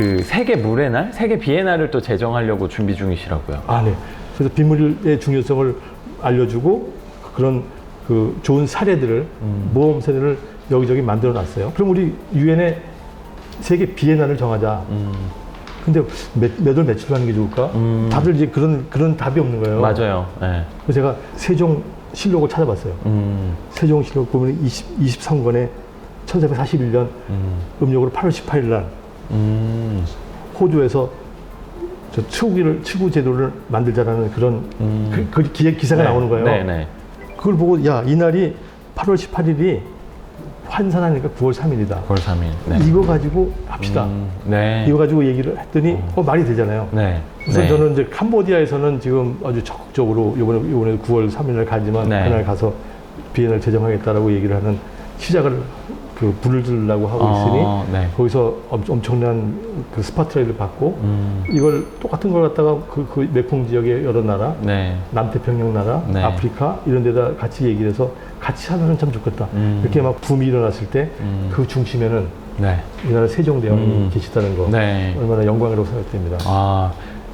그 세계 물의 날, 세계 비의 날을 또 제정하려고 준비 중이시라고요. 아, 네. 그래서 빗물의 중요성을 알려주고 그런 그 좋은 사례들을 모험 사례를 여기저기 만들어 놨어요. 그럼 우리 유엔에 세계 비엔날을 정하자. 음, 근데 몇, 몇월 며칠로 하는 게 좋을까? 음. 다들 이제 그런 그런 답이 없는 거예요. 맞아요. 네. 그래서 제가 세종 실록을 찾아봤어요. 음, 세종 실록 보면 20, 23권에 1441년 음, 음력으로 8월 18일 날 음, 호주에서 저 치구기를 치구 제도를 만들자라는 그런 음. 그, 그 기획 기사가 네. 나오는 거예요. 네, 네. 그걸 보고 야 이날이 8월 18일이 환산하니까 9월 3일이다. 9월 3일. 네. 이거 가지고 합시다. 음, 네. 이거 가지고 얘기를 했더니 어, 말이 되잖아요. 네. 그래서 네. 저는 이제 캄보디아에서는 지금 아주 적극적으로 이번에 이번에 9월 3일날 가지만 네. 그날 가서 비엔을 제정하겠다라고 얘기를 하는 시작을 그 불을 들으려고 하고 어, 있으니 네. 거기서 엄- 엄청 난 그 스파트라이를 받고 음, 이걸 똑같은 걸 갖다가 그, 그 매풍 지역의 여러 나라 네. 남태평양 나라, 네. 아프리카 이런 데다 같이 얘기를 해서 같이 하면 참 좋겠다. 음. 이렇게 막 붐이 일어났을 때그 음. 중심에는 네. 우리나라 세종대왕이 음. 계시다는 거 네. 얼마나 영광이라고 생각됩니다. 아,